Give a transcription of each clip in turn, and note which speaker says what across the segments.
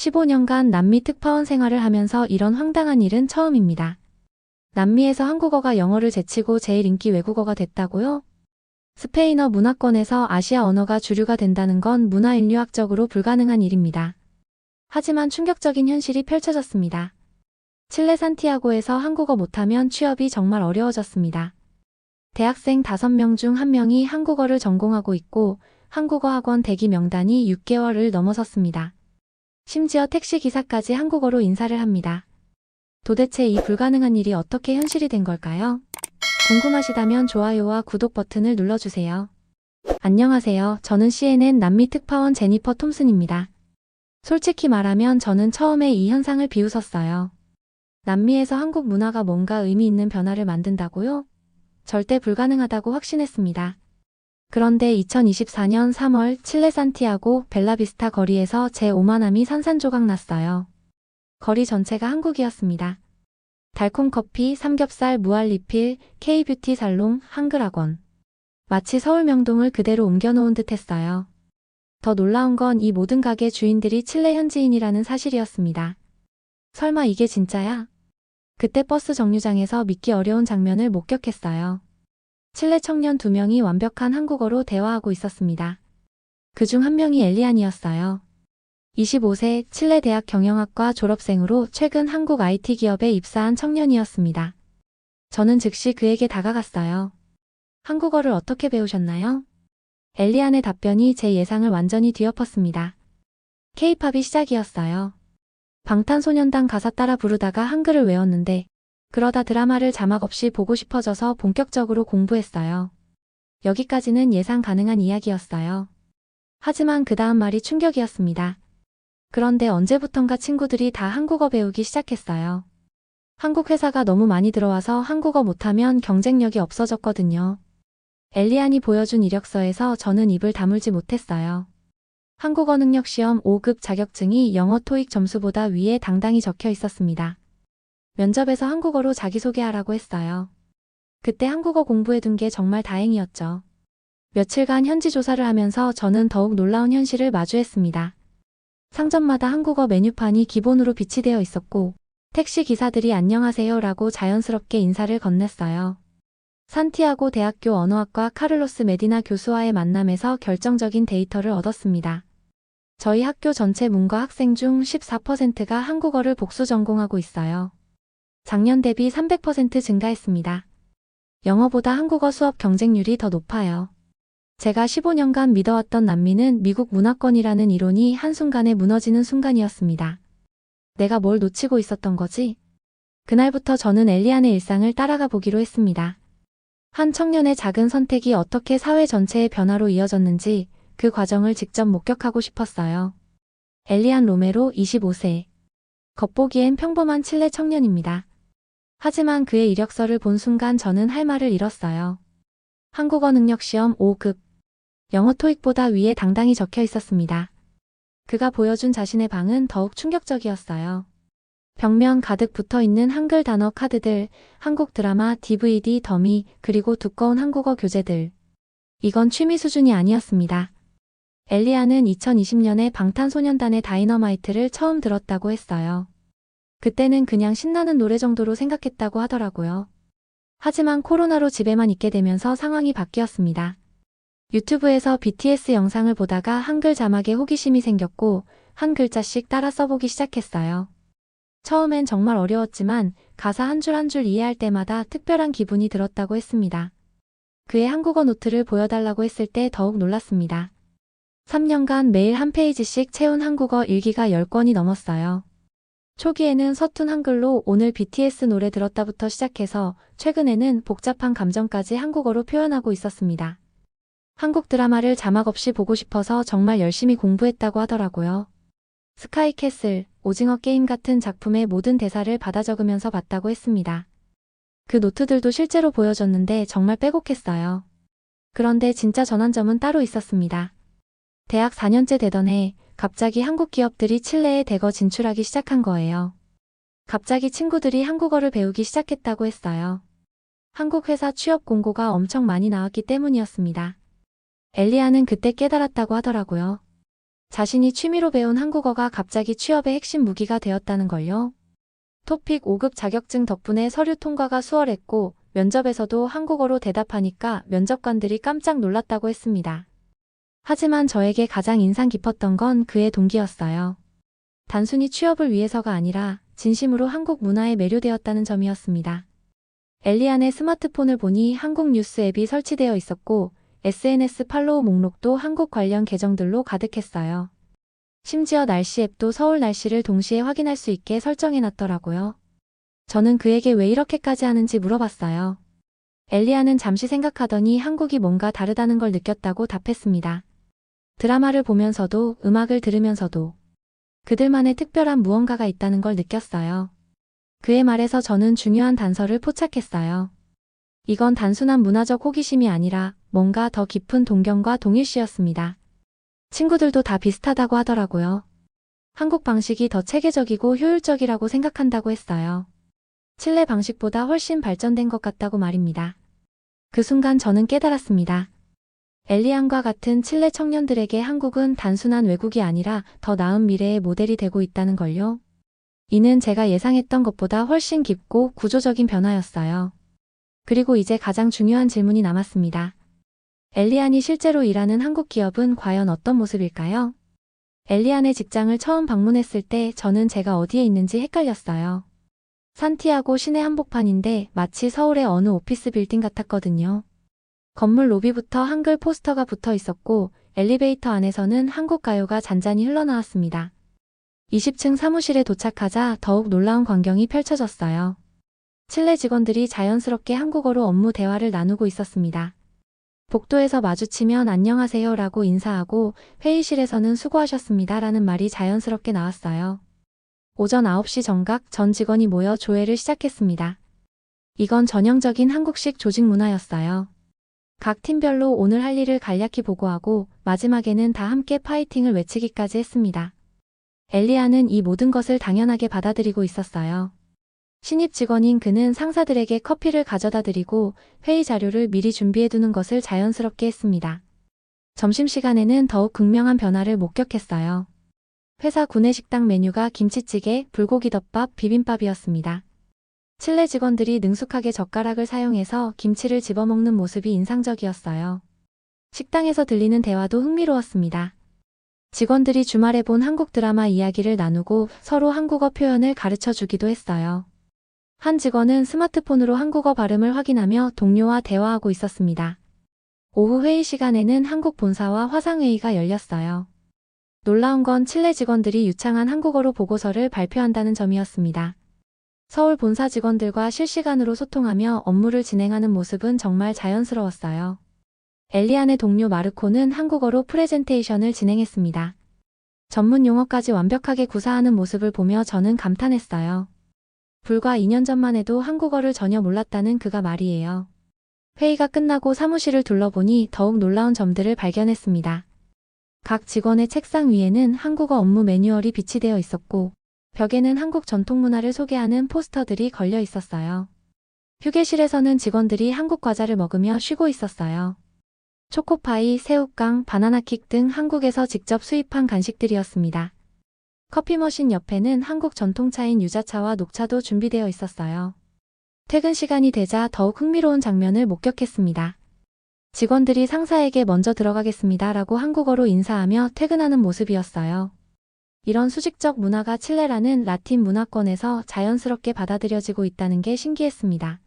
Speaker 1: 15년간 남미 특파원 생활을 하면서 이런 황당한 일은 처음입니다. 남미에서 한국어가 영어를 제치고 제일 인기 외국어가 됐다고요? 스페인어 문화권에서 아시아 언어가 주류가 된다는 건 문화인류학적으로 불가능한 일입니다. 하지만 충격적인 현실이 펼쳐졌습니다. 칠레 산티아고에서 한국어 못하면 취업이 정말 어려워졌습니다. 대학생 5명 중 1명이 한국어를 전공하고 있고 한국어 학원 대기 명단이 6개월을 넘어섰습니다. 심지어 택시 기사까지 한국어로 인사를 합니다. 도대체 이 불가능한 일이 어떻게 현실이 된 걸까요? 궁금하시다면 좋아요와 구독 버튼을 눌러주세요. 안녕하세요. 저는 CNN 남미 특파원 제니퍼 톰슨입니다. 솔직히 말하면 저는 처음에 이 현상을 비웃었어요. 남미에서 한국 문화가 뭔가 의미 있는 변화를 만든다고요? 절대 불가능하다고 확신했습니다. 그런데 2024년 3월 칠레 산티아고 벨라비스타 거리에서 제 오만함이 산산조각 났어요. 거리 전체가 한국이었습니다. 달콤 커피, 삼겹살, 무알리필, K뷰티 살롱, 한글학원. 마치 서울 명동을 그대로 옮겨놓은 듯 했어요. 더 놀라운 건 이 모든 가게 주인들이 칠레 현지인이라는 사실이었습니다. 설마 이게 진짜야? 그때 버스 정류장에서 믿기 어려운 장면을 목격했어요. 칠레 청년 두 명이 완벽한 한국어로 대화하고 있었습니다. 그 중 한 명이 엘리안이었어요. 25세 칠레 대학 경영학과 졸업생으로 최근 한국 IT 기업에 입사한 청년이었습니다. 저는 즉시 그에게 다가갔어요. 한국어를 어떻게 배우셨나요? 엘리안의 답변이 제 예상을 완전히 뒤엎었습니다. 케이팝이 시작이었어요. 방탄소년단 가사 따라 부르다가 한글을 외웠는데 그러다 드라마를 자막 없이 보고 싶어져서 본격적으로 공부했어요. 여기까지는 예상 가능한 이야기였어요. 하지만 그 다음 말이 충격이었습니다. 그런데 언제부턴가 친구들이 다 한국어 배우기 시작했어요. 한국 회사가 너무 많이 들어와서 한국어 못하면 경쟁력이 없어졌거든요. 엘리안이 보여준 이력서에서 저는 입을 다물지 못했어요. 한국어 능력 시험 5급 자격증이 영어 토익 점수보다 위에 당당히 적혀 있었습니다. 면접에서 한국어로 자기소개하라고 했어요. 그때 한국어 공부해둔 게 정말 다행이었죠. 며칠간 현지 조사를 하면서 저는 더욱 놀라운 현실을 마주했습니다. 상점마다 한국어 메뉴판이 기본으로 비치되어 있었고, 택시 기사들이 안녕하세요 라고 자연스럽게 인사를 건넸어요. 산티아고 대학교 언어학과 카를로스 메디나 교수와의 만남에서 결정적인 데이터를 얻었습니다. 저희 학교 전체 문과 학생 중 14%가 한국어를 복수 전공하고 있어요. 작년 대비 300% 증가했습니다. 영어보다 한국어 수업 경쟁률이 더 높아요. 제가 15년간 믿어왔던 남미는 미국 문화권이라는 이론이 한순간에 무너지는 순간이었습니다. 내가 뭘 놓치고 있었던 거지? 그날부터 저는 엘리안의 일상을 따라가 보기로 했습니다. 한 청년의 작은 선택이 어떻게 사회 전체의 변화로 이어졌는지 그 과정을 직접 목격하고 싶었어요. 엘리안 로메로 25세. 겉보기엔 평범한 칠레 청년입니다. 하지만 그의 이력서를 본 순간 저는 할 말을 잃었어요. 한국어 능력 시험 5급. 영어 토익보다 위에 당당히 적혀 있었습니다. 그가 보여준 자신의 방은 더욱 충격적이었어요. 벽면 가득 붙어 있는 한글 단어 카드들, 한국 드라마, DVD, 더미, 그리고 두꺼운 한국어 교재들. 이건 취미 수준이 아니었습니다. 엘리아는 2020년에 방탄소년단의 다이너마이트를 처음 들었다고 했어요. 그때는 그냥 신나는 노래 정도로 생각했다고 하더라고요. 하지만 코로나로 집에만 있게 되면서 상황이 바뀌었습니다. 유튜브에서 BTS 영상을 보다가 한글 자막에 호기심이 생겼고 한 글자씩 따라 써보기 시작했어요. 처음엔 정말 어려웠지만 가사 한 줄 한 줄 이해할 때마다 특별한 기분이 들었다고 했습니다. 그의 한국어 노트를 보여달라고 했을 때 더욱 놀랐습니다. 3년간 매일 한 페이지씩 채운 한국어 일기가 10권이 넘었어요. 초기에는 서툰 한글로 오늘 BTS 노래 들었다부터 시작해서 최근에는 복잡한 감정까지 한국어로 표현하고 있었습니다. 한국 드라마를 자막 없이 보고 싶어서 정말 열심히 공부했다고 하더라고요. 스카이캐슬, 오징어 게임 같은 작품의 모든 대사를 받아 적으면서 봤다고 했습니다. 그 노트들도 실제로 보여줬는데 정말 빼곡했어요. 그런데 진짜 전환점은 따로 있었습니다. 대학 4년째 되던 해 갑자기 한국 기업들이 칠레에 대거 진출하기 시작한 거예요. 갑자기 친구들이 한국어를 배우기 시작했다고 했어요. 한국 회사 취업 공고가 엄청 많이 나왔기 때문이었습니다. 엘리아는 그때 깨달았다고 하더라고요. 자신이 취미로 배운 한국어가 갑자기 취업의 핵심 무기가 되었다는 걸요. 토픽 5급 자격증 덕분에 서류 통과가 수월했고 면접에서도 한국어로 대답하니까 면접관들이 깜짝 놀랐다고 했습니다. 하지만 저에게 가장 인상 깊었던 건 그의 동기였어요. 단순히 취업을 위해서가 아니라 진심으로 한국 문화에 매료되었다는 점이었습니다. 엘리안의 스마트폰을 보니 한국 뉴스 앱이 설치되어 있었고 SNS 팔로우 목록도 한국 관련 계정들로 가득했어요. 심지어 날씨 앱도 서울 날씨를 동시에 확인할 수 있게 설정해놨더라고요. 저는 그에게 왜 이렇게까지 하는지 물어봤어요. 엘리아는 잠시 생각하더니 한국이 뭔가 다르다는 걸 느꼈다고 답했습니다. 드라마를 보면서도 음악을 들으면서도 그들만의 특별한 무언가가 있다는 걸 느꼈어요. 그의 말에서 저는 중요한 단서를 포착했어요. 이건 단순한 문화적 호기심이 아니라 뭔가 더 깊은 동경과 동일시였습니다. 친구들도 다 비슷하다고 하더라고요. 한국 방식이 더 체계적이고 효율적이라고 생각한다고 했어요. 칠레 방식보다 훨씬 발전된 것 같다고 말입니다. 그 순간 저는 깨달았습니다. 엘리안과 같은 칠레 청년들에게 한국은 단순한 외국이 아니라 더 나은 미래의 모델이 되고 있다는 걸요. 이는 제가 예상했던 것보다 훨씬 깊고 구조적인 변화였어요. 그리고 이제 가장 중요한 질문이 남았습니다. 엘리안이 실제로 일하는 한국 기업은 과연 어떤 모습일까요? 엘리안의 직장을 처음 방문했을 때 저는 제가 어디에 있는지 헷갈렸어요. 산티아고 시내 한복판인데 마치 서울의 어느 오피스 빌딩 같았거든요. 건물 로비부터 한글 포스터가 붙어 있었고 엘리베이터 안에서는 한국 가요가 잔잔히 흘러나왔습니다. 20층 사무실에 도착하자 더욱 놀라운 광경이 펼쳐졌어요. 칠레 직원들이 자연스럽게 한국어로 업무 대화를 나누고 있었습니다. 복도에서 마주치면 안녕하세요 라고 인사하고 회의실에서는 수고하셨습니다 라는 말이 자연스럽게 나왔어요. 오전 9시 정각 전 직원이 모여 조회를 시작했습니다. 이건 전형적인 한국식 조직 문화였어요. 각 팀별로 오늘 할 일을 간략히 보고하고 마지막에는 다 함께 파이팅을 외치기까지 했습니다. 엘리아는 이 모든 것을 당연하게 받아들이고 있었어요. 신입 직원인 그는 상사들에게 커피를 가져다 드리고 회의 자료를 미리 준비해 두는 것을 자연스럽게 했습니다. 점심시간에는 더욱 극명한 변화를 목격했어요. 회사 구내식당 메뉴가 김치찌개, 불고기덮밥, 비빔밥이었습니다. 칠레 직원들이 능숙하게 젓가락을 사용해서 김치를 집어먹는 모습이 인상적이었어요. 식당에서 들리는 대화도 흥미로웠습니다. 직원들이 주말에 본 한국 드라마 이야기를 나누고 서로 한국어 표현을 가르쳐 주기도 했어요. 한 직원은 스마트폰으로 한국어 발음을 확인하며 동료와 대화하고 있었습니다. 오후 회의 시간에는 한국 본사와 화상회의가 열렸어요. 놀라운 건 칠레 직원들이 유창한 한국어로 보고서를 발표한다는 점이었습니다. 서울 본사 직원들과 실시간으로 소통하며 업무를 진행하는 모습은 정말 자연스러웠어요. 엘리안의 동료 마르코는 한국어로 프레젠테이션을 진행했습니다. 전문 용어까지 완벽하게 구사하는 모습을 보며 저는 감탄했어요. 불과 2년 전만 해도 한국어를 전혀 몰랐다는 그가 말이에요. 회의가 끝나고 사무실을 둘러보니 더욱 놀라운 점들을 발견했습니다. 각 직원의 책상 위에는 한국어 업무 매뉴얼이 비치되어 있었고, 벽에는 한국 전통 문화를 소개하는 포스터들이 걸려 있었어요. 휴게실에서는 직원들이 한국 과자를 먹으며 쉬고 있었어요. 초코파이, 새우깡, 바나나킥 등 한국에서 직접 수입한 간식들이었습니다. 커피 머신 옆에는 한국 전통차인 유자차와 녹차도 준비되어 있었어요. 퇴근 시간이 되자 더욱 흥미로운 장면을 목격했습니다. 직원들이 상사에게 먼저 들어가겠습니다 라고 한국어로 인사하며 퇴근하는 모습이었어요. 이런 수직적 문화가 칠레라는 라틴 문화권에서 자연스럽게 받아들여지고 있다는 게 신기했습니다.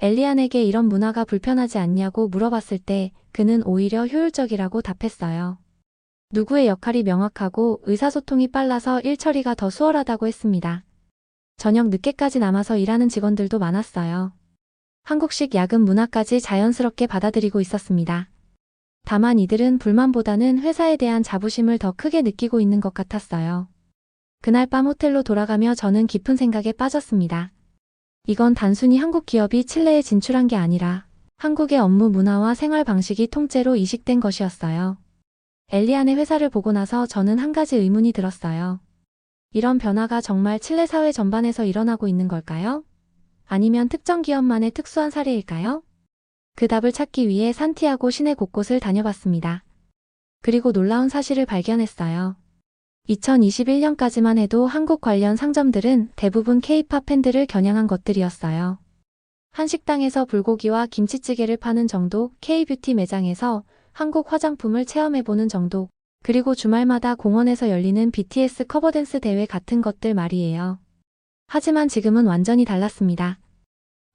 Speaker 1: 엘리안에게 이런 문화가 불편하지 않냐고 물어봤을 때 그는 오히려 효율적이라고 답했어요. 누구의 역할이 명확하고 의사소통이 빨라서 일 처리가 더 수월하다고 했습니다. 저녁 늦게까지 남아서 일하는 직원들도 많았어요. 한국식 야근 문화까지 자연스럽게 받아들이고 있었습니다. 다만 이들은 불만보다는 회사에 대한 자부심을 더 크게 느끼고 있는 것 같았어요. 그날 밤 호텔로 돌아가며 저는 깊은 생각에 빠졌습니다. 이건 단순히 한국 기업이 칠레에 진출한 게 아니라 한국의 업무 문화와 생활 방식이 통째로 이식된 것이었어요. 엘리안의 회사를 보고 나서 저는 한 가지 의문이 들었어요. 이런 변화가 정말 칠레 사회 전반에서 일어나고 있는 걸까요? 아니면 특정 기업만의 특수한 사례일까요? 그 답을 찾기 위해 산티아고 시내 곳곳을 다녀봤습니다. 그리고 놀라운 사실을 발견했어요. 2021년까지만 해도 한국 관련 상점들은 대부분 K-팝 팬들을 겨냥한 것들이었어요. 한 식당에서 불고기와 김치찌개를 파는 정도, K-뷰티 매장에서 한국 화장품을 체험해보는 정도, 그리고 주말마다 공원에서 열리는 BTS 커버댄스 대회 같은 것들 말이에요. 하지만 지금은 완전히 달랐습니다.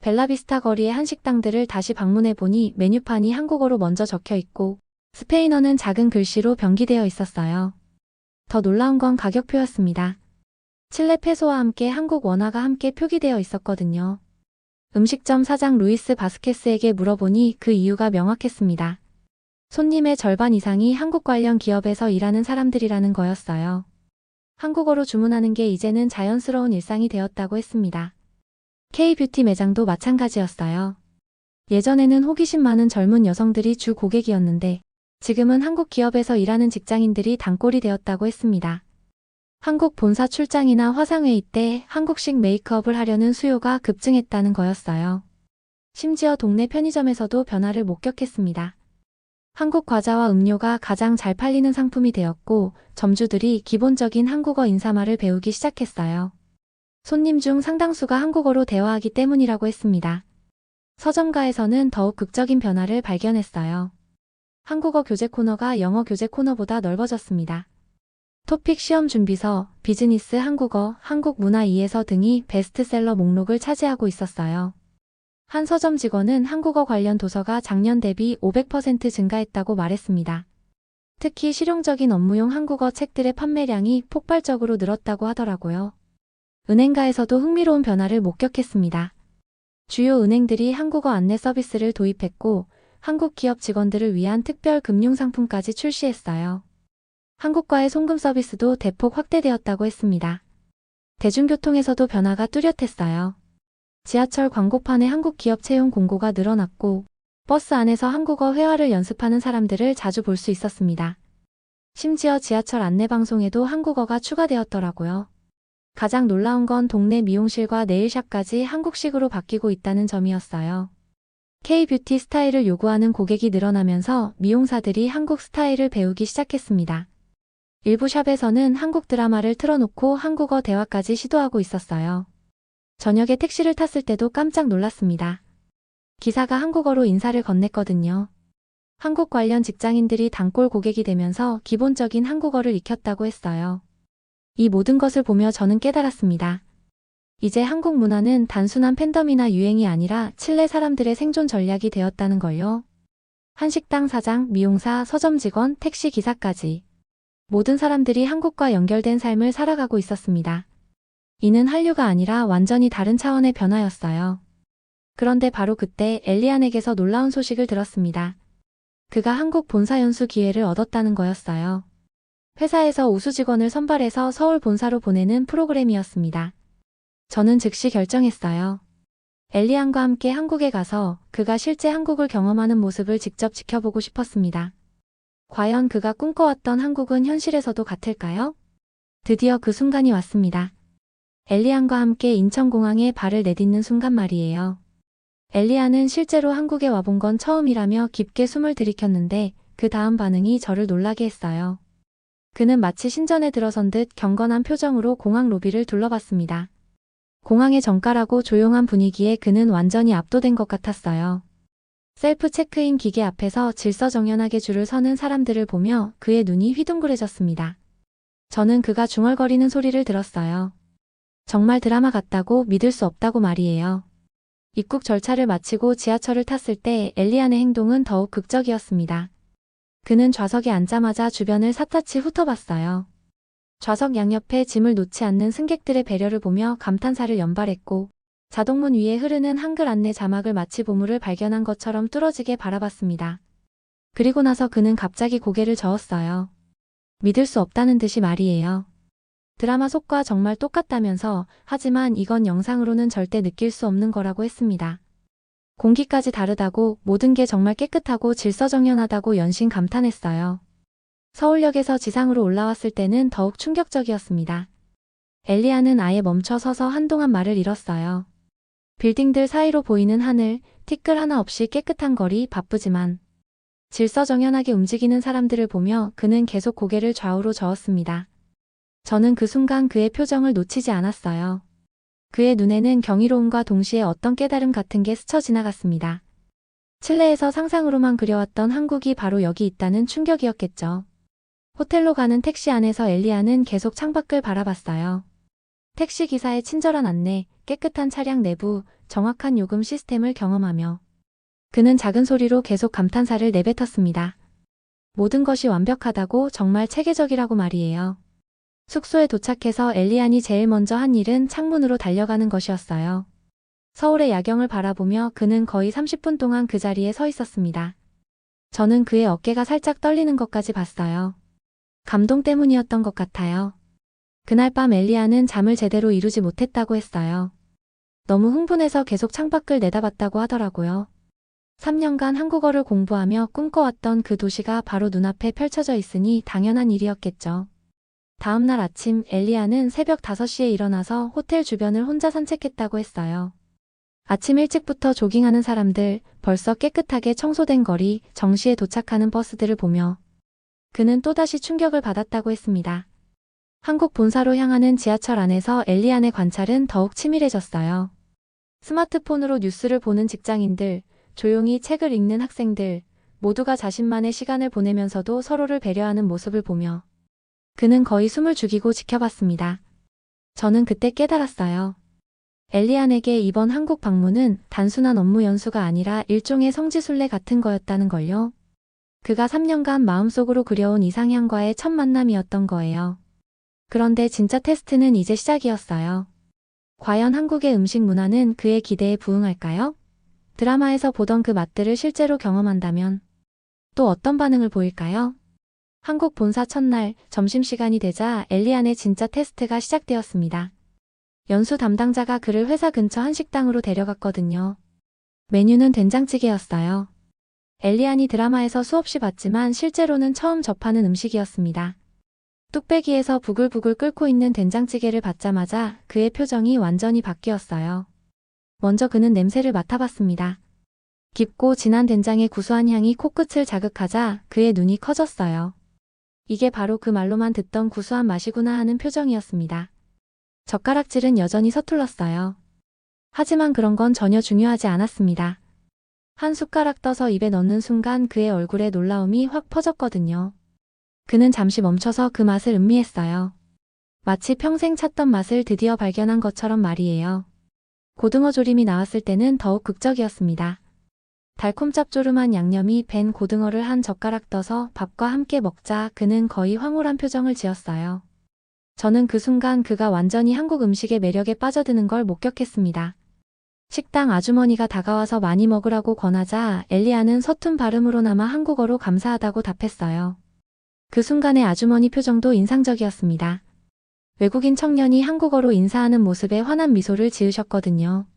Speaker 1: 벨라비스타 거리의 한식당들을 다시 방문해 보니 메뉴판이 한국어로 먼저 적혀 있고, 스페인어는 작은 글씨로 병기되어 있었어요. 더 놀라운 건 가격표였습니다. 칠레 페소와 함께 한국 원화가 함께 표기되어 있었거든요. 음식점 사장 루이스 바스케스에게 물어보니 그 이유가 명확했습니다. 손님의 절반 이상이 한국 관련 기업에서 일하는 사람들이라는 거였어요. 한국어로 주문하는 게 이제는 자연스러운 일상이 되었다고 했습니다. K-뷰티 매장도 마찬가지였어요. 예전에는 호기심 많은 젊은 여성들이 주 고객이었는데 지금은 한국 기업에서 일하는 직장인들이 단골이 되었다고 했습니다. 한국 본사 출장이나 화상회의 때 한국식 메이크업을 하려는 수요가 급증했다는 거였어요. 심지어 동네 편의점에서도 변화를 목격했습니다. 한국 과자와 음료가 가장 잘 팔리는 상품이 되었고 점주들이 기본적인 한국어 인사말을 배우기 시작했어요. 손님 중 상당수가 한국어로 대화하기 때문이라고 했습니다. 서점가에서는 더욱 극적인 변화를 발견했어요. 한국어 교재 코너가 영어 교재 코너보다 넓어졌습니다. 토픽 시험 준비서, 비즈니스 한국어, 한국 문화 2에서 등이 베스트셀러 목록을 차지하고 있었어요. 한 서점 직원은 한국어 관련 도서가 작년 대비 500% 증가했다고 말했습니다. 특히 실용적인 업무용 한국어 책들의 판매량이 폭발적으로 늘었다고 하더라고요. 은행가에서도 흥미로운 변화를 목격했습니다. 주요 은행들이 한국어 안내 서비스를 도입했고 한국 기업 직원들을 위한 특별 금융 상품까지 출시했어요. 한국과의 송금 서비스도 대폭 확대되었다고 했습니다. 대중교통에서도 변화가 뚜렷했어요. 지하철 광고판에 한국 기업 채용 공고가 늘어났고 버스 안에서 한국어 회화를 연습하는 사람들을 자주 볼 수 있었습니다. 심지어 지하철 안내 방송에도 한국어가 추가되었더라고요. 가장 놀라운 건 동네 미용실과 네일샵까지 한국식으로 바뀌고 있다는 점이었어요. K-뷰티 스타일을 요구하는 고객이 늘어나면서 미용사들이 한국 스타일을 배우기 시작했습니다. 일부 샵에서는 한국 드라마를 틀어놓고 한국어 대화까지 시도하고 있었어요. 저녁에 택시를 탔을 때도 깜짝 놀랐습니다. 기사가 한국어로 인사를 건넸거든요. 한국 관련 직장인들이 단골 고객이 되면서 기본적인 한국어를 익혔다고 했어요. 이 모든 것을 보며 저는 깨달았습니다. 이제 한국 문화는 단순한 팬덤이나 유행이 아니라 칠레 사람들의 생존 전략이 되었다는 걸요. 한식당 사장, 미용사, 서점 직원, 택시 기사까지. 모든 사람들이 한국과 연결된 삶을 살아가고 있었습니다. 이는 한류가 아니라 완전히 다른 차원의 변화였어요. 그런데 바로 그때 엘리안에게서 놀라운 소식을 들었습니다. 그가 한국 본사 연수 기회를 얻었다는 거였어요. 회사에서 우수 직원을 선발해서 서울 본사로 보내는 프로그램이었습니다. 저는 즉시 결정했어요. 엘리안과 함께 한국에 가서 그가 실제 한국을 경험하는 모습을 직접 지켜보고 싶었습니다. 과연 그가 꿈꿔왔던 한국은 현실에서도 같을까요? 드디어 그 순간이 왔습니다. 엘리안과 함께 인천공항에 발을 내딛는 순간 말이에요. 엘리안은 실제로 한국에 와본 건 처음이라며 깊게 숨을 들이켰는데 그 다음 반응이 저를 놀라게 했어요. 그는 마치 신전에 들어선 듯 경건한 표정으로 공항 로비를 둘러봤습니다. 공항의 정갈하고 조용한 분위기에 그는 완전히 압도된 것 같았어요. 셀프 체크인 기계 앞에서 질서정연하게 줄을 서는 사람들을 보며 그의 눈이 휘둥그레졌습니다. 저는 그가 중얼거리는 소리를 들었어요. 정말 드라마 같다고 믿을 수 없다고 말이에요. 입국 절차를 마치고 지하철을 탔을 때 엘리안의 행동은 더욱 극적이었습니다. 그는 좌석에 앉자마자 주변을 샅샅이 훑어봤어요. 좌석 양옆에 짐을 놓지 않는 승객들의 배려를 보며 감탄사를 연발했고 자동문 위에 흐르는 한글 안내 자막을 마치 보물을 발견한 것처럼 뚫어지게 바라봤습니다. 그리고 나서 그는 갑자기 고개를 저었어요. 믿을 수 없다는 듯이 말이에요. 드라마 속과 정말 똑같다면서 하지만 이건 영상으로는 절대 느낄 수 없는 거라고 했습니다. 공기까지 다르다고 모든 게 정말 깨끗하고 질서정연하다고 연신 감탄했어요. 서울역에서 지상으로 올라왔을 때는 더욱 충격적이었습니다. 엘리아는 아예 멈춰 서서 한동안 말을 잃었어요. 빌딩들 사이로 보이는 하늘, 티끌 하나 없이 깨끗한 거리 바쁘지만 질서정연하게 움직이는 사람들을 보며 그는 계속 고개를 좌우로 저었습니다. 저는 그 순간 그의 표정을 놓치지 않았어요. 그의 눈에는 경이로움과 동시에 어떤 깨달음 같은 게 스쳐 지나갔습니다. 칠레에서 상상으로만 그려왔던 한국이 바로 여기 있다는 충격이었겠죠. 호텔로 가는 택시 안에서 엘리아는 계속 창밖을 바라봤어요. 택시 기사의 친절한 안내, 깨끗한 차량 내부, 정확한 요금 시스템을 경험하며 그는 작은 소리로 계속 감탄사를 내뱉었습니다. 모든 것이 완벽하다고 정말 체계적이라고 말이에요. 숙소에 도착해서 엘리안이 제일 먼저 한 일은 창문으로 달려가는 것이었어요. 서울의 야경을 바라보며 그는 거의 30분 동안 그 자리에 서 있었습니다. 저는 그의 어깨가 살짝 떨리는 것까지 봤어요. 감동 때문이었던 것 같아요. 그날 밤 엘리아는 잠을 제대로 이루지 못했다고 했어요. 너무 흥분해서 계속 창밖을 내다봤다고 하더라고요. 3년간 한국어를 공부하며 꿈꿔왔던 그 도시가 바로 눈앞에 펼쳐져 있으니 당연한 일이었겠죠. 다음 날 아침 엘리아는 새벽 5시에 일어나서 호텔 주변을 혼자 산책했다고 했어요. 아침 일찍부터 조깅하는 사람들, 벌써 깨끗하게 청소된 거리, 정시에 도착하는 버스들을 보며 그는 또다시 충격을 받았다고 했습니다. 한국 본사로 향하는 지하철 안에서 엘리안의 관찰은 더욱 치밀해졌어요. 스마트폰으로 뉴스를 보는 직장인들, 조용히 책을 읽는 학생들, 모두가 자신만의 시간을 보내면서도 서로를 배려하는 모습을 보며 그는 거의 숨을 죽이고 지켜봤습니다. 저는 그때 깨달았어요. 엘리안에게 이번 한국 방문은 단순한 업무 연수가 아니라 일종의 성지순례 같은 거였다는 걸요. 그가 3년간 마음속으로 그려온 이상향과의 첫 만남이었던 거예요. 그런데 진짜 테스트는 이제 시작이었어요. 과연 한국의 음식 문화는 그의 기대에 부응할까요? 드라마에서 보던 그 맛들을 실제로 경험한다면 또 어떤 반응을 보일까요? 한국 본사 첫날 점심시간이 되자 엘리안의 진짜 테스트가 시작되었습니다. 연수 담당자가 그를 회사 근처 한식당으로 데려갔거든요. 메뉴는 된장찌개였어요. 엘리안이 드라마에서 수없이 봤지만 실제로는 처음 접하는 음식이었습니다. 뚝배기에서 부글부글 끓고 있는 된장찌개를 받자마자 그의 표정이 완전히 바뀌었어요. 먼저 그는 냄새를 맡아봤습니다. 깊고 진한 된장의 구수한 향이 코끝을 자극하자 그의 눈이 커졌어요. 이게 바로 그 말로만 듣던 구수한 맛이구나 하는 표정이었습니다. 젓가락질은 여전히 서툴렀어요. 하지만 그런 건 전혀 중요하지 않았습니다. 한 숟가락 떠서 입에 넣는 순간 그의 얼굴에 놀라움이 확 퍼졌거든요. 그는 잠시 멈춰서 그 맛을 음미했어요. 마치 평생 찾던 맛을 드디어 발견한 것처럼 말이에요. 고등어 조림이 나왔을 때는 더욱 극적이었습니다. 달콤 짭조름한 양념이 밴 고등어를 한 젓가락 떠서 밥과 함께 먹자 그는 거의 황홀한 표정을 지었어요. 저는 그 순간 그가 완전히 한국 음식의 매력에 빠져드는 걸 목격했습니다. 식당 아주머니가 다가와서 많이 먹으라고 권하자 엘리아는 서툰 발음으로나마 한국어로 감사하다고 답했어요. 그 순간의 아주머니 표정도 인상적이었습니다. 외국인 청년이 한국어로 인사하는 모습에 환한 미소를 지으셨거든요.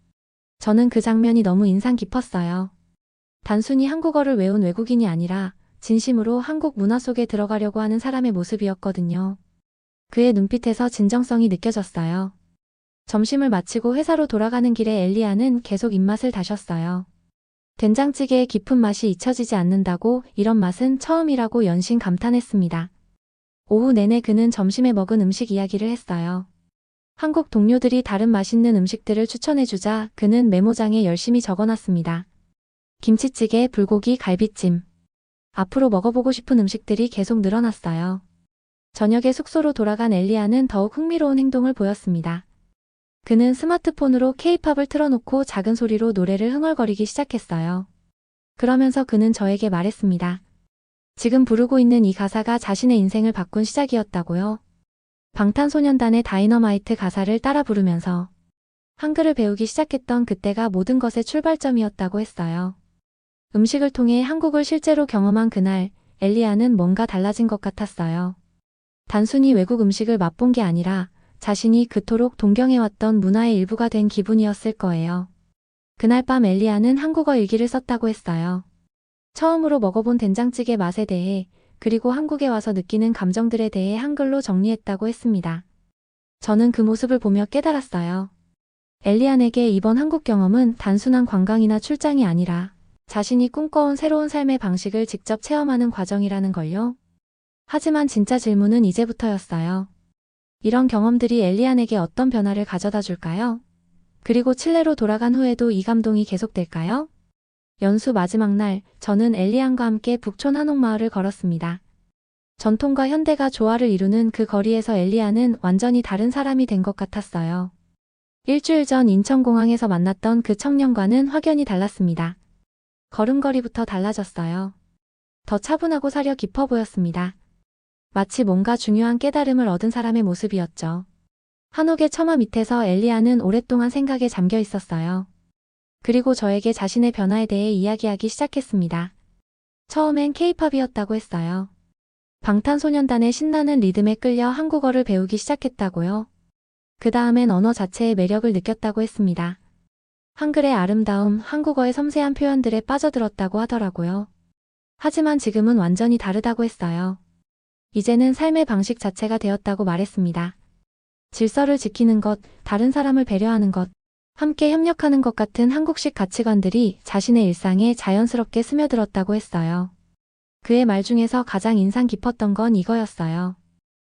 Speaker 1: 저는 그 장면이 너무 인상 깊었어요. 단순히 한국어를 외운 외국인이 아니라 진심으로 한국 문화 속에 들어가려고 하는 사람의 모습이었거든요. 그의 눈빛에서 진정성이 느껴졌어요. 점심을 마치고 회사로 돌아가는 길에 엘리아는 계속 입맛을 다셨어요. 된장찌개의 깊은 맛이 잊혀지지 않는다고 이런 맛은 처음이라고 연신 감탄했습니다. 오후 내내 그는 점심에 먹은 음식 이야기를 했어요. 한국 동료들이 다른 맛있는 음식들을 추천해주자 그는 메모장에 열심히 적어놨습니다. 김치찌개, 불고기, 갈비찜. 앞으로 먹어보고 싶은 음식들이 계속 늘어났어요. 저녁에 숙소로 돌아간 엘리아는 더욱 흥미로운 행동을 보였습니다. 그는 스마트폰으로 케이팝을 틀어놓고 작은 소리로 노래를 흥얼거리기 시작했어요. 그러면서 그는 저에게 말했습니다. 지금 부르고 있는 이 가사가 자신의 인생을 바꾼 시작이었다고요. 방탄소년단의 다이너마이트 가사를 따라 부르면서 한글을 배우기 시작했던 그때가 모든 것의 출발점이었다고 했어요. 음식을 통해 한국을 실제로 경험한 그날 엘리아는 뭔가 달라진 것 같았어요. 단순히 외국 음식을 맛본 게 아니라 자신이 그토록 동경해왔던 문화의 일부가 된 기분이었을 거예요. 그날 밤 엘리아는 한국어 일기를 썼다고 했어요. 처음으로 먹어본 된장찌개 맛에 대해 그리고 한국에 와서 느끼는 감정들에 대해 한글로 정리했다고 했습니다. 저는 그 모습을 보며 깨달았어요. 엘리안에게 이번 한국 경험은 단순한 관광이나 출장이 아니라 자신이 꿈꿔온 새로운 삶의 방식을 직접 체험하는 과정이라는 걸요. 하지만 진짜 질문은 이제부터였어요. 이런 경험들이 엘리안에게 어떤 변화를 가져다 줄까요? 그리고 칠레로 돌아간 후에도 이 감동이 계속될까요? 연수 마지막 날, 저는 엘리안과 함께 북촌 한옥마을을 걸었습니다. 전통과 현대가 조화를 이루는 그 거리에서 엘리안은 완전히 다른 사람이 된 것 같았어요. 일주일 전 인천공항에서 만났던 그 청년과는 확연히 달랐습니다. 걸음걸이부터 달라졌어요. 더 차분하고 사려 깊어 보였습니다. 마치 뭔가 중요한 깨달음을 얻은 사람의 모습이었죠. 한옥의 처마 밑에서 엘리아는 오랫동안 생각에 잠겨 있었어요. 그리고 저에게 자신의 변화에 대해 이야기하기 시작했습니다. 처음엔 케이팝이었다고 했어요. 방탄소년단의 신나는 리듬에 끌려 한국어를 배우기 시작했다고요. 그 다음엔 언어 자체의 매력을 느꼈다고 했습니다. 한글의 아름다움, 한국어의 섬세한 표현들에 빠져들었다고 하더라고요. 하지만 지금은 완전히 다르다고 했어요. 이제는 삶의 방식 자체가 되었다고 말했습니다. 질서를 지키는 것, 다른 사람을 배려하는 것, 함께 협력하는 것 같은 한국식 가치관들이 자신의 일상에 자연스럽게 스며들었다고 했어요. 그의 말 중에서 가장 인상 깊었던 건 이거였어요.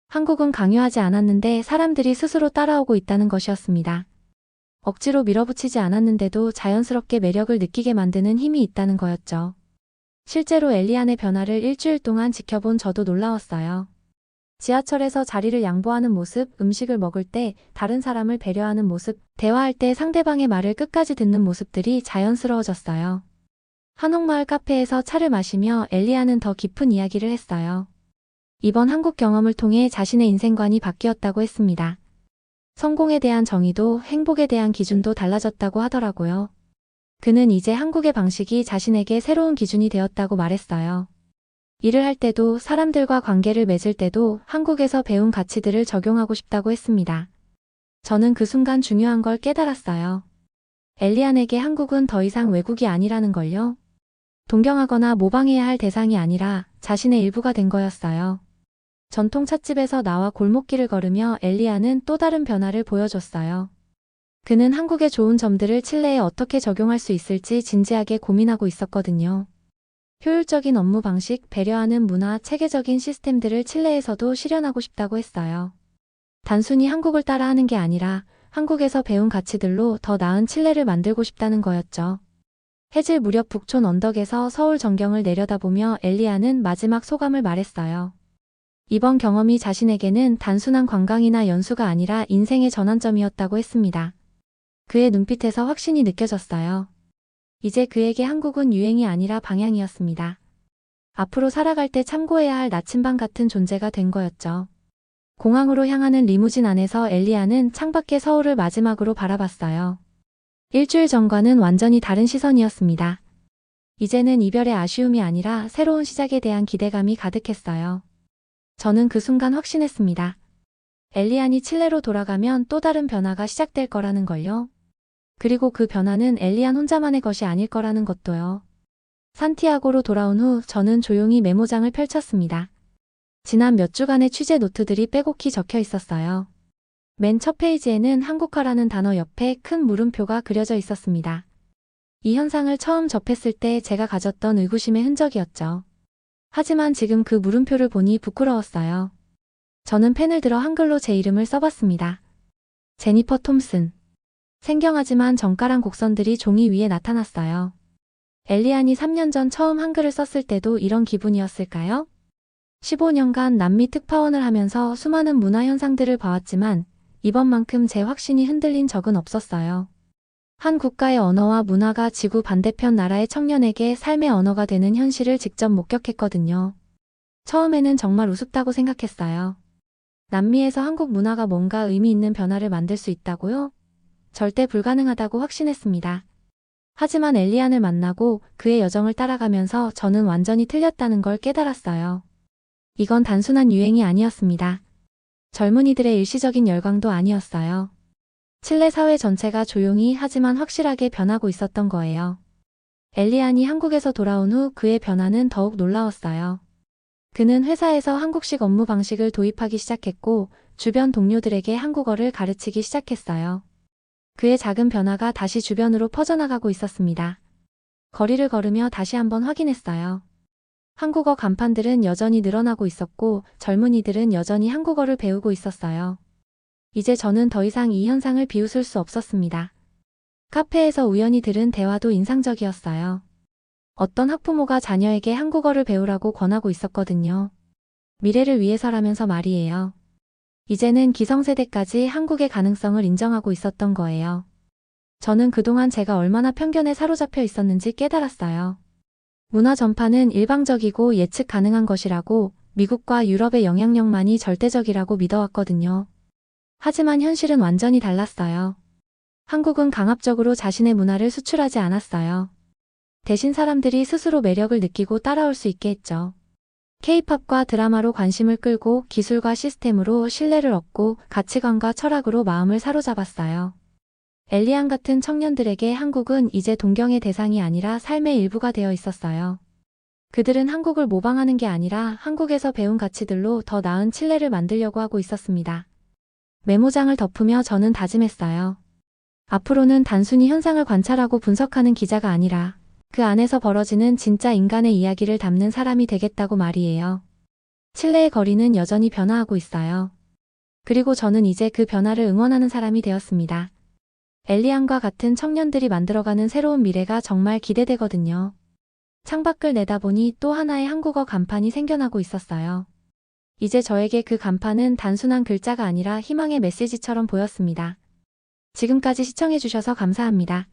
Speaker 1: 한국은 강요하지 않았는데 사람들이 스스로 따라오고 있다는 것이었습니다. 억지로 밀어붙이지 않았는데도 자연스럽게 매력을 느끼게 만드는 힘이 있다는 거였죠. 실제로 엘리안의 변화를 일주일 동안 지켜본 저도 놀라웠어요. 지하철에서 자리를 양보하는 모습, 음식을 먹을 때 다른 사람을 배려하는 모습, 대화할 때 상대방의 말을 끝까지 듣는 모습들이 자연스러워졌어요. 한옥마을 카페에서 차를 마시며 엘리아는 더 깊은 이야기를 했어요. 이번 한국 경험을 통해 자신의 인생관이 바뀌었다고 했습니다. 성공에 대한 정의도 행복에 대한 기준도 달라졌다고 하더라고요. 그는 이제 한국의 방식이 자신에게 새로운 기준이 되었다고 말했어요. 일을 할 때도 사람들과 관계를 맺을 때도 한국에서 배운 가치들을 적용하고 싶다고 했습니다. 저는 그 순간 중요한 걸 깨달았어요. 엘리안에게 한국은 더 이상 외국이 아니라는 걸요. 동경하거나 모방해야 할 대상이 아니라 자신의 일부가 된 거였어요. 전통 찻집에서 나와 골목길을 걸으며 엘리아는 또 다른 변화를 보여줬어요. 그는 한국의 좋은 점들을 칠레에 어떻게 적용할 수 있을지 진지하게 고민하고 있었거든요. 효율적인 업무 방식, 배려하는 문화, 체계적인 시스템들을 칠레에서도 실현하고 싶다고 했어요. 단순히 한국을 따라하는 게 아니라 한국에서 배운 가치들로 더 나은 칠레를 만들고 싶다는 거였죠. 해질 무렵 북촌 언덕에서 서울 전경을 내려다보며 엘리아는 마지막 소감을 말했어요. 이번 경험이 자신에게는 단순한 관광이나 연수가 아니라 인생의 전환점이었다고 했습니다. 그의 눈빛에서 확신이 느껴졌어요. 이제 그에게 한국은 유행이 아니라 방향이었습니다. 앞으로 살아갈 때 참고해야 할 나침반 같은 존재가 된 거였죠. 공항으로 향하는 리무진 안에서 엘리아는 창밖의 서울을 마지막으로 바라봤어요. 일주일 전과는 완전히 다른 시선이었습니다. 이제는 이별의 아쉬움이 아니라 새로운 시작에 대한 기대감이 가득했어요. 저는 그 순간 확신했습니다. 엘리안이 칠레로 돌아가면 또 다른 변화가 시작될 거라는 걸요. 그리고 그 변화는 엘리안 혼자만의 것이 아닐 거라는 것도요. 산티아고로 돌아온 후 저는 조용히 메모장을 펼쳤습니다. 지난 몇 주간의 취재 노트들이 빼곡히 적혀 있었어요. 맨 첫 페이지에는 한국화라는 단어 옆에 큰 물음표가 그려져 있었습니다. 이 현상을 처음 접했을 때 제가 가졌던 의구심의 흔적이었죠. 하지만 지금 그 물음표를 보니 부끄러웠어요. 저는 펜을 들어 한글로 제 이름을 써봤습니다. 제니퍼 톰슨. 생경하지만 정갈한 곡선들이 종이 위에 나타났어요. 엘리안이 3년 전 처음 한글을 썼을 때도 이런 기분이었을까요? 15년간 남미 특파원을 하면서 수많은 문화 현상들을 봐왔지만 이번만큼 제 확신이 흔들린 적은 없었어요. 한 국가의 언어와 문화가 지구 반대편 나라의 청년에게 삶의 언어가 되는 현실을 직접 목격했거든요. 처음에는 정말 우습다고 생각했어요. 남미에서 한국 문화가 뭔가 의미 있는 변화를 만들 수 있다고요? 절대 불가능하다고 확신했습니다. 하지만 엘리안을 만나고 그의 여정을 따라가면서 저는 완전히 틀렸다는 걸 깨달았어요. 이건 단순한 유행이 아니었습니다. 젊은이들의 일시적인 열광도 아니었어요. 칠레 사회 전체가 조용히 하지만 확실하게 변하고 있었던 거예요. 엘리안이 한국에서 돌아온 후 그의 변화는 더욱 놀라웠어요. 그는 회사에서 한국식 업무 방식을 도입하기 시작했고 주변 동료들에게 한국어를 가르치기 시작했어요. 그의 작은 변화가 다시 주변으로 퍼져나가고 있었습니다. 거리를 걸으며 다시 한번 확인했어요. 한국어 간판들은 여전히 늘어나고 있었고 젊은이들은 여전히 한국어를 배우고 있었어요. 이제 저는 더 이상 이 현상을 비웃을 수 없었습니다. 카페에서 우연히 들은 대화도 인상적이었어요. 어떤 학부모가 자녀에게 한국어를 배우라고 권하고 있었거든요. 미래를 위해서라면서 말이에요. 이제는 기성세대까지 한국의 가능성을 인정하고 있었던 거예요. 저는 그동안 제가 얼마나 편견에 사로잡혀 있었는지 깨달았어요. 문화 전파는 일방적이고 예측 가능한 것이라고 미국과 유럽의 영향력만이 절대적이라고 믿어왔거든요. 하지만 현실은 완전히 달랐어요. 한국은 강압적으로 자신의 문화를 수출하지 않았어요. 대신 사람들이 스스로 매력을 느끼고 따라올 수 있게 했죠. 케이팝과 드라마로 관심을 끌고 기술과 시스템으로 신뢰를 얻고 가치관과 철학으로 마음을 사로잡았어요. 엘리안 같은 청년들에게 한국은 이제 동경의 대상이 아니라 삶의 일부가 되어 있었어요. 그들은 한국을 모방하는 게 아니라 한국에서 배운 가치들로 더 나은 칠레를 만들려고 하고 있었습니다. 메모장을 덮으며 저는 다짐했어요. 앞으로는 단순히 현상을 관찰하고 분석하는 기자가 아니라 그 안에서 벌어지는 진짜 인간의 이야기를 담는 사람이 되겠다고 말이에요. 칠레의 거리는 여전히 변화하고 있어요. 그리고 저는 이제 그 변화를 응원하는 사람이 되었습니다. 엘리안과 같은 청년들이 만들어가는 새로운 미래가 정말 기대되거든요. 창밖을 내다보니 또 하나의 한국어 간판이 생겨나고 있었어요. 이제 저에게 그 간판은 단순한 글자가 아니라 희망의 메시지처럼 보였습니다. 지금까지 시청해주셔서 감사합니다.